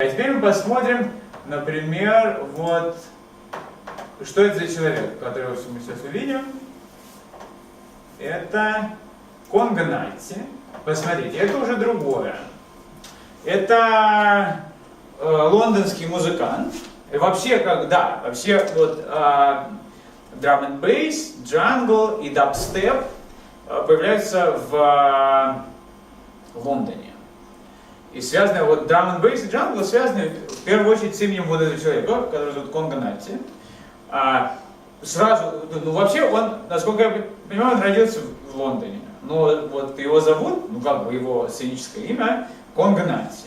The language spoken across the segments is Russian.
А теперь мы посмотрим, например, вот, что это за человек, которого мы сейчас увидим. Это Конго Найти. Посмотрите, это уже другое. Это э, лондонский музыкант. И вообще, как, да, вообще вот э, drum and bass, джангл и дабстеп э, появляются в э, Лондоне. И связаны, вот and bass и джангл связаны в первую очередь с именем вот этого человека, который зовут Конго Найти. А, сразу, ну вообще он, насколько я понимаю, он родился в Лондоне. Но вот его зовут, ну как бы его сценическое имя, Конго Найти.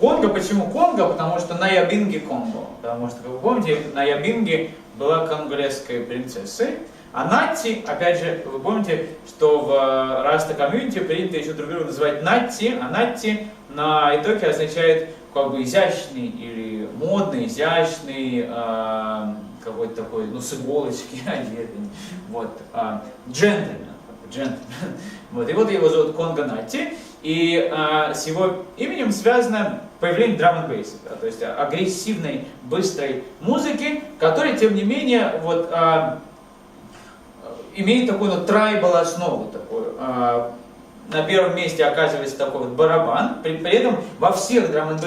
Конго, почему Конго? Потому что на Ябинге Конго. Потому что, как вы помните, на Ябинге была конголезской принцессой. А Натти, опять же, вы помните, что в э, Раста комьюнити принято еще друг друга называть Натти, а Натти на итоге означает как бы изящный или модный, изящный, э, какой-то такой, ну, с иголочки одетый, вот, э, джентльмен, джентльмен. Вот, и вот его зовут Конго Натти, и э, с его именем связано появление драм н то есть агрессивной, быстрой музыки, которая, тем не менее, вот, э, имеет такую ну, трайбал основу такую. Э, на первом месте оказывается такой вот барабан, при, при этом во всех драм н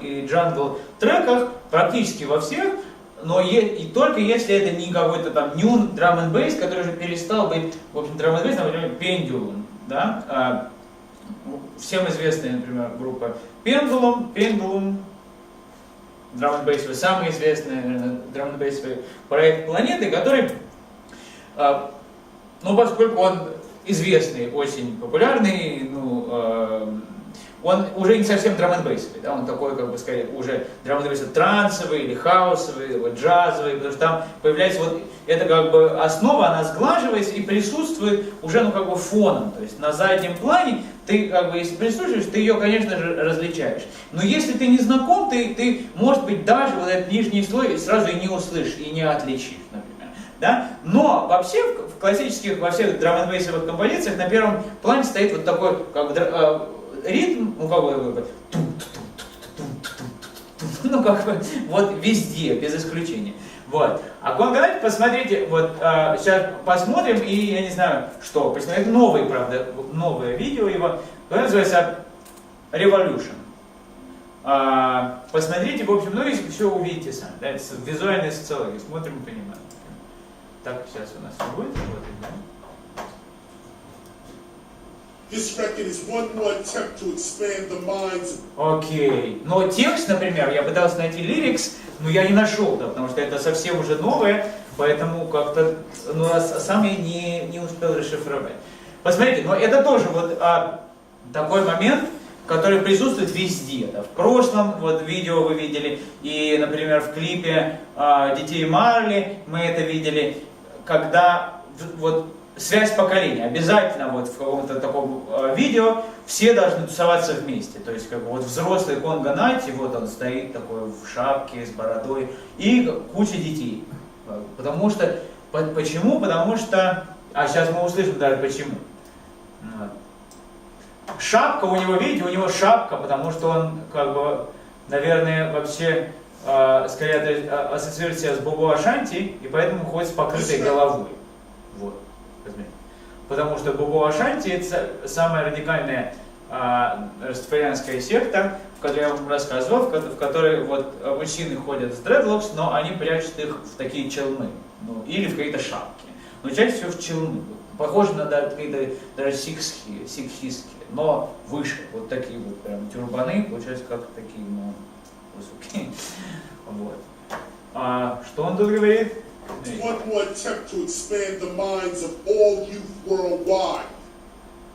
и джангл треках, практически во всех, но е, и только если это не какой-то там new драм н который уже перестал быть, в общем, драм н например, пендулум, да, а, всем известная, например, группа Pendulum, Pendulum, драм н самый известный, драм н проект планеты, который, а, ну, поскольку он известный, очень популярный, ну, э, он уже не совсем драм н да, он такой, как бы скорее, уже драм н трансовый или хаосовый, вот, джазовый, потому что там появляется вот, это как бы основа, она сглаживается и присутствует уже, ну, как бы фоном, то есть на заднем плане, ты, как бы, если прислушиваешь, ты ее, конечно же, различаешь. Но если ты не знаком, ты, ты, может быть, даже вот этот нижний слой сразу и не услышишь, и не отличишь. Да? Но вообще в, классических, во всех драм н композициях на первом плане стоит вот такой как, э, ритм, ну как бы, ну как бы, вот везде, без исключения. Вот. А Конгонать, посмотрите, вот э, сейчас посмотрим, и я не знаю, что, посмотрим, новый, правда, новое видео его, которое называется Revolution. А, посмотрите, в общем, ну и все увидите сами, да, визуальная социология, смотрим и понимаем. Так, сейчас у нас будет работать, да? This record is one more attempt to expand the minds Окей. Но текст, например, я пытался найти лирикс, но я не нашел, да, потому что это совсем уже новое, поэтому как-то, ну, сам я не, не успел расшифровать. Посмотрите, но это тоже вот а, такой момент, который присутствует везде. Да. В прошлом вот видео вы видели, и, например, в клипе а, «Детей Марли» мы это видели, когда вот связь поколений. Обязательно вот в каком-то таком э, видео все должны тусоваться вместе. То есть как бы вот взрослый Конго Найти, вот он стоит такой в шапке с бородой, и куча детей. Потому что, почему? Потому что, а сейчас мы услышим даже почему. Шапка у него, видите, у него шапка, потому что он как бы, наверное, вообще э, скорее ассоциирует себя с Бобо Ашанти, и поэтому ходит с покрытой головой. Вот потому что Бубу Ашанти это самая радикальная а, растфарианская секта, в которой я вам рассказывал, в которой вот мужчины ходят с дредлокс, но они прячут их в такие челмы, ну, или в какие-то шапки. Но чаще всего в челмы. Похоже на какие-то даже сикхские, сикхистские, но выше. Вот такие вот прям тюрбаны, получаются как такие, ну, высокие. Вот. А, что он тут говорит?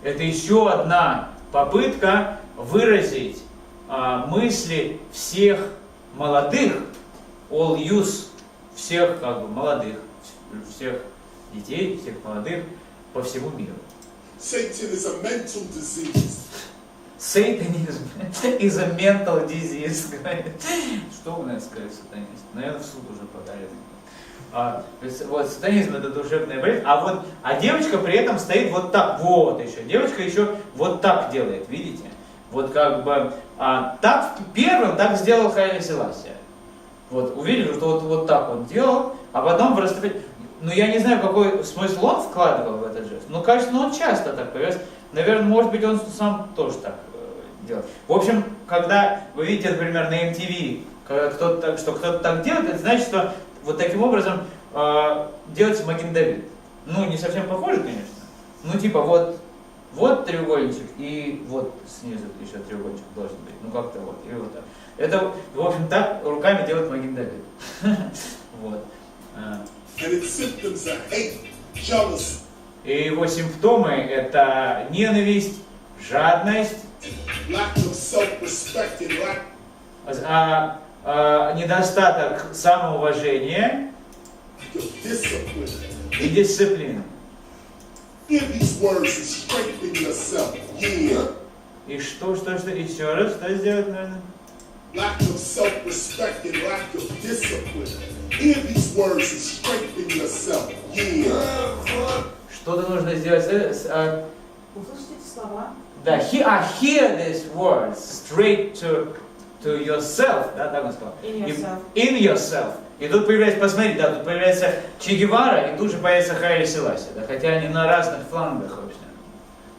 Это еще одна попытка выразить а, мысли всех молодых, all youth, всех как бы молодых, всех детей, всех молодых по всему миру. Satan is a mental disease. Сатанизм is a mental disease. Что у нас сказать сатанист? Наверное, в суд уже подали. А, вот, сатанизм это душевная болезнь, а вот, а девочка при этом стоит вот так, вот еще, девочка еще вот так делает, видите? Вот как бы а, так первым так сделал Хайли Селасия. Вот увидели, что вот, вот так он делал, а потом распри- Ну я не знаю, какой смысл он вкладывал в этот жест. Но кажется, ну, он часто так появляется. Наверное, может быть, он сам тоже так э, делает. В общем, когда вы видите, например, на MTV, так, что кто-то так делает, это значит, что вот таким образом э, делается Маген Давид. Ну, не совсем похоже, конечно. Ну, типа, вот, вот треугольничек, и вот снизу еще треугольничек должен быть. Ну, как-то вот, и вот так. Это, в общем, так руками делает Маген Давид. Вот. Jealousy, И его симптомы это ненависть, жадность, а, а, недостаток самоуважения и дисциплины. И что, что, что, еще раз, что сделать нужно? Lack of self-respect and lack of discipline. Hear these words and strengthen yourself. Yeah. Что-то нужно сделать. а, Услышите эти слова. Да, he, а, hear these words straight to, to yourself, да, так он сказал. In yourself. in yourself. И тут появляется, посмотрите, да, тут появляется Че Гевара, и тут же появится Хайли Селаси, да, хотя они на разных флангах вообще.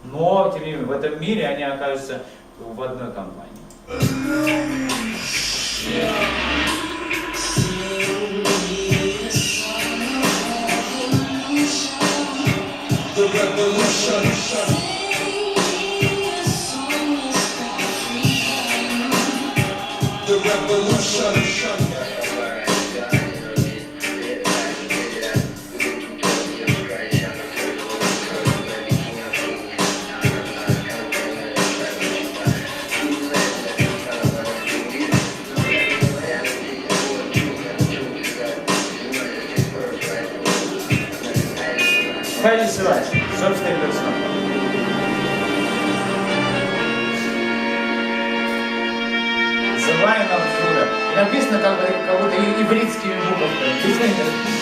Но, тем не менее, в этом мире они окажутся в одной компании. Хайли Написано как, бы, как будто ивритскими буквами.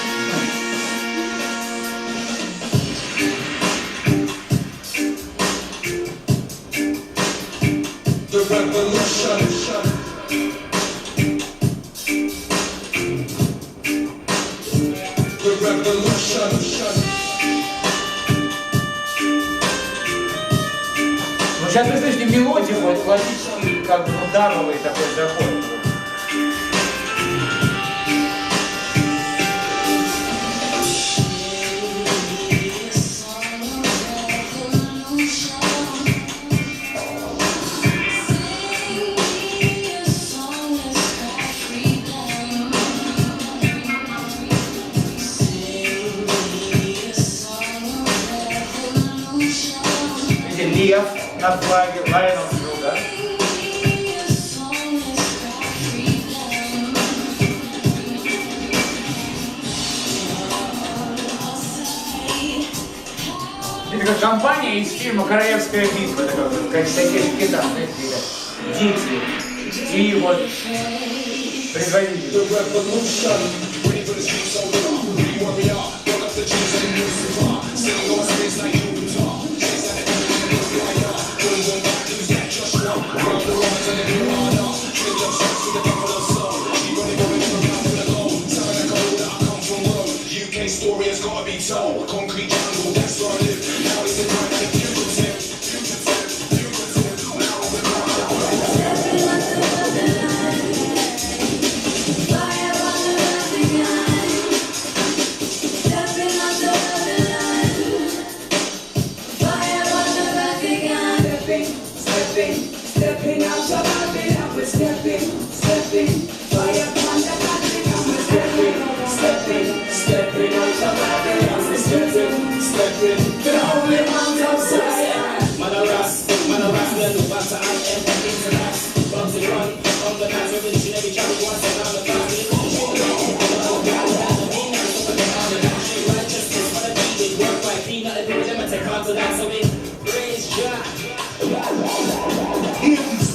Лев на флаге, of Judah. Это как компания из фильма «Королевская битва», это как, такие шкита, знаете, дети и вот предводители. so concrete.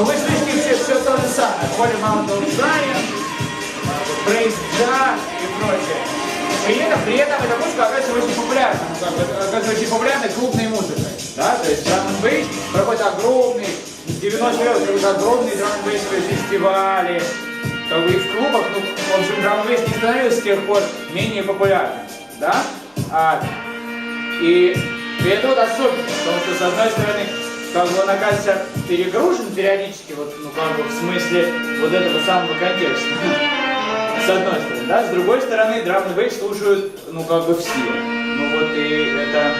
вдоль. Ну вы слышите все, все то же самое. Holy Mountain Zion, Praise и прочее. При этом, при этом эта музыка оказывается очень популярной. Ну, как оказывается очень популярной клубной музыкой. Да? То есть драм бейс проходит огромный, в 90 лет проходят огромные драм бейсовые фестивали. Как бы и в клубах, ну, в общем, драм бейс не становился с тех пор менее популярным. Да? А, и, и это вот особенность, потому что, с одной стороны, как бы он оказывается перегружен периодически, вот, ну, как бы в смысле вот этого самого контекста. С одной стороны, да, с другой стороны, драм бейс слушают, ну, как бы все. Ну, вот и это...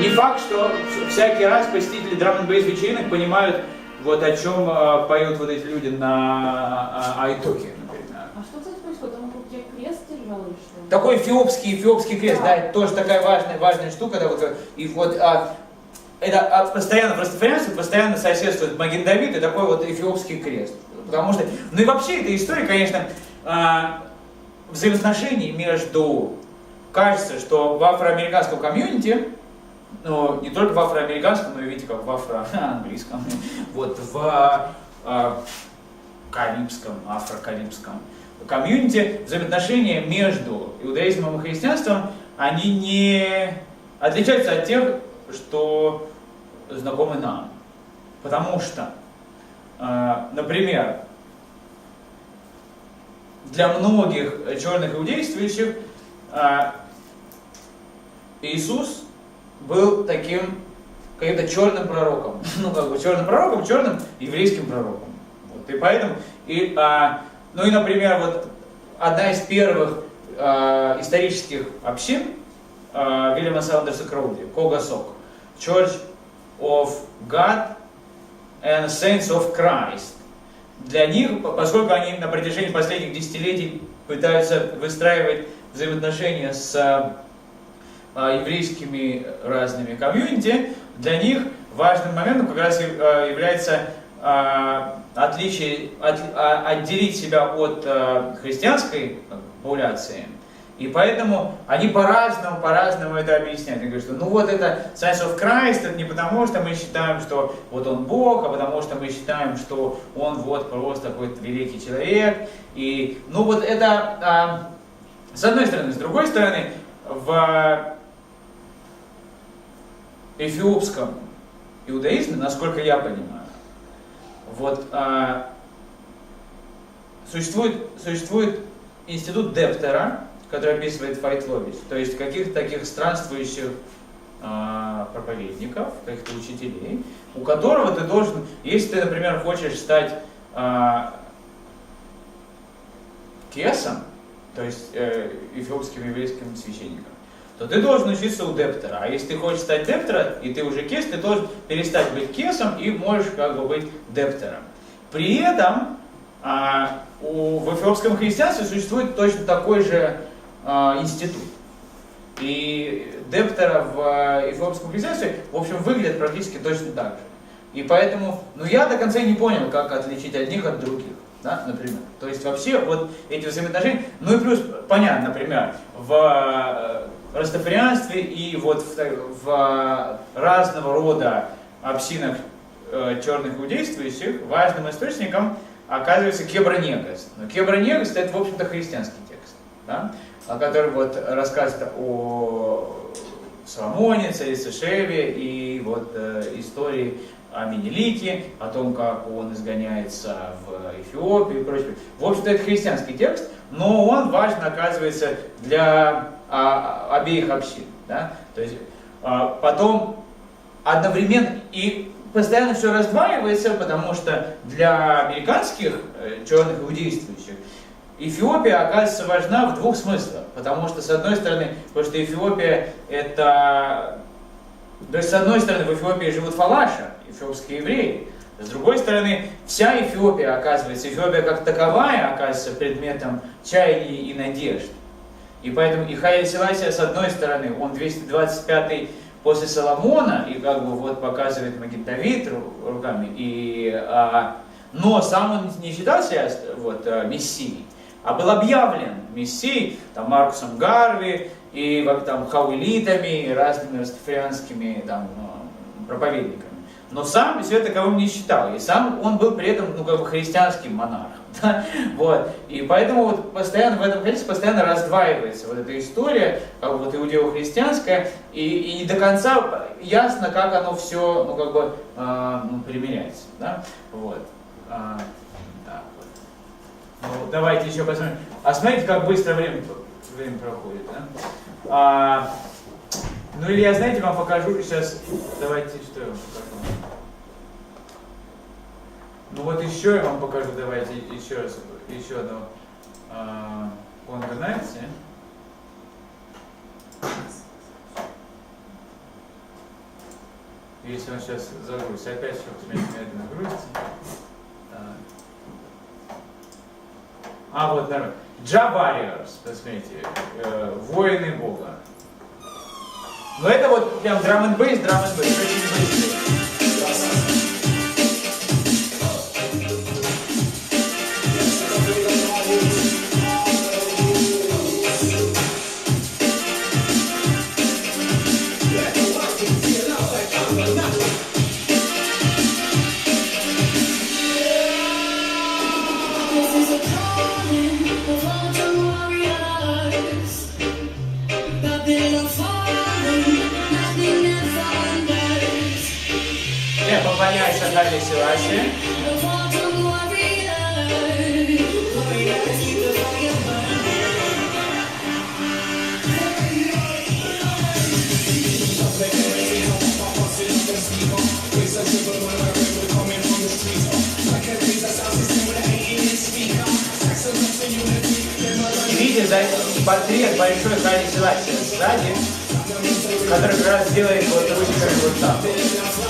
Не факт, что всякий раз посетители драм бейс вечеринок понимают, вот о чем э, поют вот эти люди на э, Айтоке, например. А что, кстати, происходит? Он вокруг тебя крест держал или что? Такой эфиопский, эфиопский крест, да, это тоже такая важная, важная штука, да, вот, и вот, а, это а, постоянно в растафарианстве постоянно соседствует Маген Давид и такой вот эфиопский крест. Потому что, ну и вообще эта история, конечно, а, взаимоотношений между, кажется, что в афроамериканском комьюнити, ну, не только в афроамериканском, но и видите, как в афроанглийском, вот, в а, карибском, афрокарибском комьюнити, взаимоотношения между иудаизмом и христианством, они не отличаются от тех, что знакомы нам. Потому что, э, например, для многих черных иудействующих э, Иисус был таким каким-то черным пророком. Ну, как бы черным пророком, черным еврейским пророком. Вот. И поэтому, и, а, ну и, например, вот одна из первых а, исторических общин а, Вильяма Саундерса Кроуди, Когасок, Church of God and Saints of Christ. Для них, поскольку они на протяжении последних десятилетий пытаются выстраивать взаимоотношения с а, еврейскими разными комьюнити, для них важным моментом как раз а, является а, отличие, от- а, отделить себя от а, христианской популяции. И поэтому они по-разному, по-разному это объясняют. Они говорят, что ну вот это Science of Christ, это не потому, что мы считаем, что вот он Бог, а потому что мы считаем, что он вот просто какой-то великий человек. И ну вот это а, с одной стороны. С другой стороны, в эфиопском иудаизме, насколько я понимаю, вот а, существует, существует институт Дептера, который описывает файтлович, то есть каких-то таких странствующих а, проповедников, каких-то учителей, у которого ты должен, если ты, например, хочешь стать а, кесом, то есть э, эфиопским еврейским священником, то ты должен учиться у дептера. А если ты хочешь стать дептера, и ты уже кес, ты должен перестать быть кесом и можешь как бы быть дептером. При этом а, у, в эфиопском христианстве существует точно такой же институт. И дептера в а, эфиопском христианстве, в общем, выглядят практически точно так же. И поэтому, ну я до конца не понял, как отличить одних от других, да, например. То есть вообще вот эти взаимоотношения, ну и плюс, понятно, например, в э, растафарианстве и вот в, в э, разного рода общинах э, черных иудействующих важным источником оказывается Кебронегас. Но Кебронегас это, в общем-то, христианский текст, да, о котором вот рассказывает о Соломоне, царице Шеве и вот э, истории о Менелите, о том, как он изгоняется в Эфиопию и прочее. В общем-то, это христианский текст, но он важен, оказывается, для а, обеих общин. Да? То есть а, потом одновременно и постоянно все раздваивается, потому что для американских э, черных иудействующих Эфиопия оказывается важна в двух смыслах. Потому что, с одной стороны, потому что Эфиопия это... То есть, с одной стороны, в Эфиопии живут фалаша, эфиопские евреи. С другой стороны, вся Эфиопия оказывается, Эфиопия как таковая оказывается предметом чаяний и надежд. И поэтому и Хайя Селасия, с одной стороны, он 225 после Соломона, и как бы вот показывает ру- руками, и, а, но сам он не считал себя вот, а, мессией, а был объявлен мессией, там, Маркусом Гарви, и как там хауэлитами, и разными растафарианскими там, а, проповедниками. Но сам себя таковым не считал, и сам он был при этом, ну, как бы христианским монархом. да, Вот. И поэтому вот постоянно в этом контексте постоянно раздваивается вот эта история, как вот иудео-христианская, и, и не до конца ясно, как оно все, ну, как бы, а, ну, примеряется, да, вот. Давайте еще посмотрим. А смотрите, как быстро время, время проходит, да? А, ну или я, знаете, вам покажу сейчас, давайте, что я вам покажу. Ну вот еще я вам покажу, давайте еще раз, еще одно а, конгонайте. Если он сейчас загрузится, опять все медленно грузится. Так. А вот, наверное, Джабариорс, посмотрите, э, воины Бога. Ну это вот прям драм н бейс, драм н бейс, очень быстрый. Fire burning. И видите, за портрет большой Хале Селасе сзади, который как раз делает вот ручками вот так.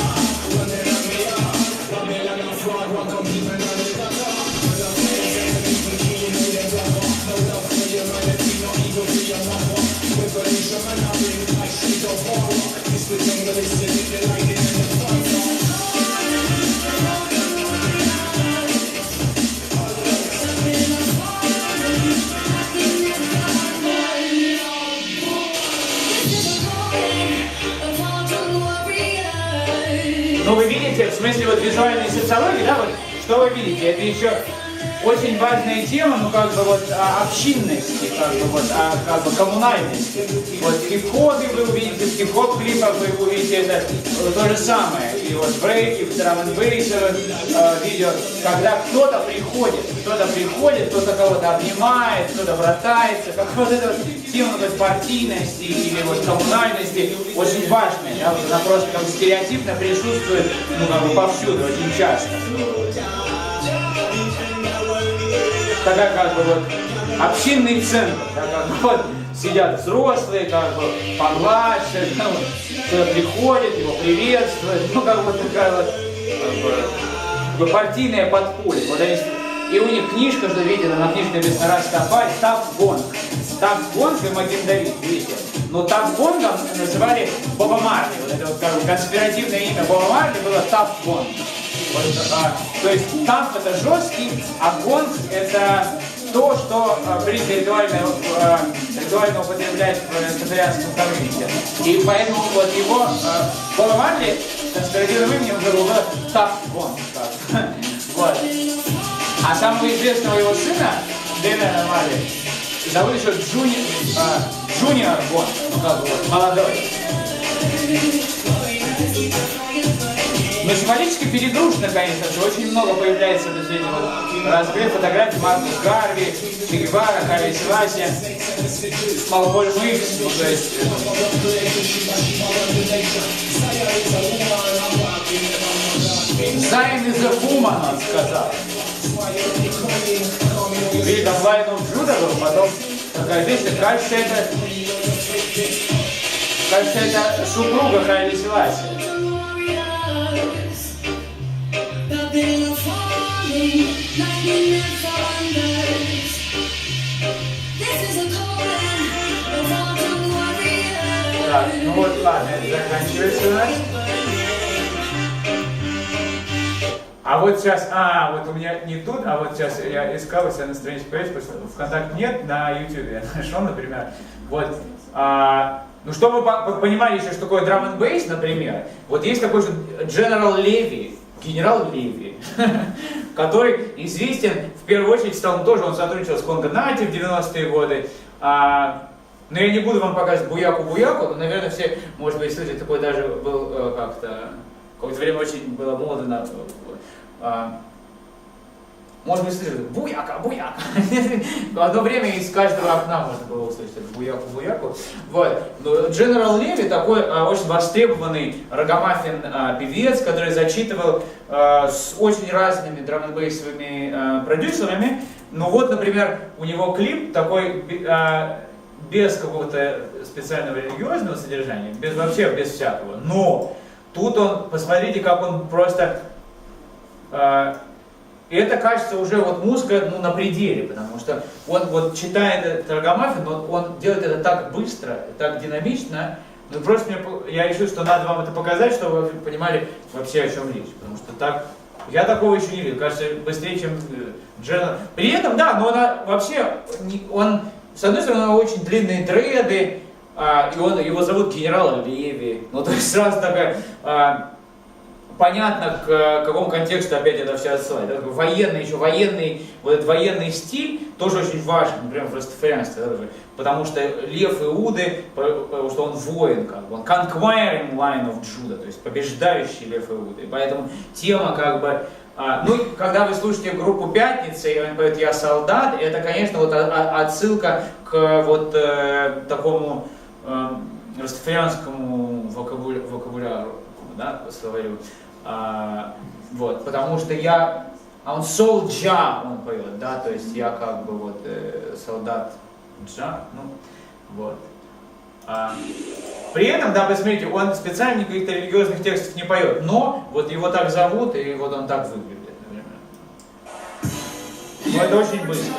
Смысле вот визуальной социологии, да, вот, что вы видите? Это еще очень важная тема, ну, как бы вот а, как бы вот, а, как бы коммунальности. Вот в хип-хопе вы увидите, в хип-хоп клипах вы увидите то же самое. И вот в брейке, в драм н бейсовых э, видео, когда кто-то приходит, кто-то приходит, кто-то кого-то обнимает, кто-то братается, как вот эта вот тема партийности или вот коммунальности очень важная, да, вот она просто как стереотипно присутствует, ну, как бы повсюду, очень часто. Такая как бы вот общинный центр, да, вот сидят взрослые, как бы помладше, ну, вот, кто-то приходит, его приветствует, ну, как бы такая вот, как бы, партийная подполье. Вот они, и у них книжка, что видите, на книжке написано «Растафарь Тав Гонг». Тав Гонг и Маген Давид, видите. Но Тав Гонгом называли Боба Марли. Вот это вот как бы конспиративное имя Боба Марли было Тав Гонг. Вот, а, то есть Тав это жесткий, а Гонг это то, что а, принято ритуально, а, ритуально употреблять в католическом комьюнити. И поэтому вот его а, Боба Марли конспиративным именем был Тав Гонг. как. Вот. А самого известного его сына, Дэна Марли, зовут еще Джуни, а, Джуниор Гон, молодой. Но символически перегружено, конечно же, очень много появляется в последнем вот, разбере фотографий Маркус Гарви, Че Харри Селаси, Малболь Микс, ну, то есть... Зайн из Woman, он сказал. Видно, of Judah был, потом такая вещь, кажется, это... Кажется, это супруга Хайли Селаси. Так, ну вот ладно, заканчивается. А вот сейчас, а, вот у меня не тут, а вот сейчас я искал у себя на страничке появилось, потому что ВКонтакте нет, на YouTube я нашел, например. Вот, а, ну чтобы вы по- по- понимали еще, что такое драм н бейс, например, вот есть такой же General Леви, генерал Леви, который известен, в первую очередь, стал тоже, он сотрудничал с Конго Нати в 90-е годы, а, но я не буду вам показывать буяку-буяку, но, наверное, все, может быть, слышали, такой даже был э, как-то, какое-то время очень было модно, а, может быть, буяка, буяка. В одно время из каждого окна можно было услышать буяку, буяку. Вот. Но General Леви такой а, очень востребованный рогомаффин а, певец, который зачитывал а, с очень разными драм бейсовыми продюсерами. Ну вот, например, у него клип такой а, без какого-то специального религиозного содержания, без вообще без всякого. Но тут он, посмотрите, как он просто а, и это кажется уже вот музыка ну, на пределе, потому что он вот читает этот Рогомаффин, но он делает это так быстро, так динамично, ну просто мне я решил, что надо вам это показать, чтобы вы понимали вообще о чем речь, потому что так я такого еще не видел, кажется быстрее, чем э, Джена. При этом, да, но она вообще, он, с одной стороны, очень длинные дреды, а, и он, его зовут генерал Леви, ну то есть сразу такая, а, понятно, к э, какому контексту опять это все отсылает. Военный, еще военный, вот этот военный стиль тоже очень важен, например, в растафарианстве, потому что Лев Иуды, что он воин, как бы, он conquering line of Judah, то есть побеждающий Лев Иуды. И поэтому тема как бы а, ну, когда вы слушаете группу «Пятница», и он поет «Я солдат», это, конечно, вот отсылка к вот э, такому э, растафарианскому вокабуля- вокабуляру, да, словарю. А, вот, потому что я, а он солджа, он поет, да, то есть я как бы вот э, солдат джа, ну, вот. А, при этом, да, посмотрите, он специально каких-то религиозных текстов не поет, но вот его так зовут, и вот он так выглядит, например. Ну, это очень быстро.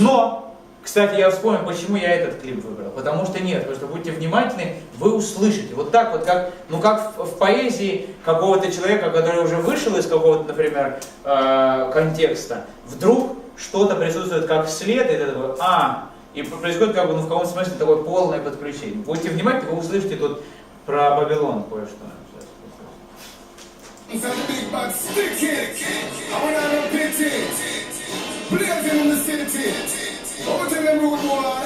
Но, кстати, я вспомнил, почему я этот клип выбрал. Потому что нет, потому что будьте внимательны, вы услышите. Вот так вот, как, ну как в, в поэзии какого-то человека, который уже вышел из какого-то, например, э, контекста, вдруг что-то присутствует как след, и ты а, и происходит как бы, ну в каком смысле такое полное подключение. Будьте внимательны, вы услышите тут про Вавилон кое-что. Blazing in the city, over to them rude boy.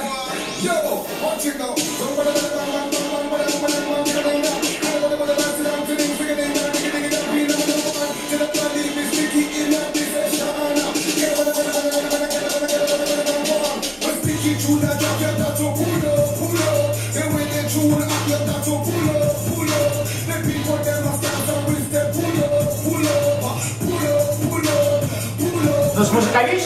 Yo, watch it go.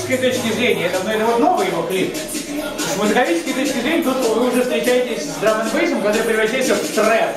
С музыковической точки зрения, это, ну, это вот новый его клип. С музыковической точки зрения, тут вы уже встречаетесь с драм н который превращается в трэп.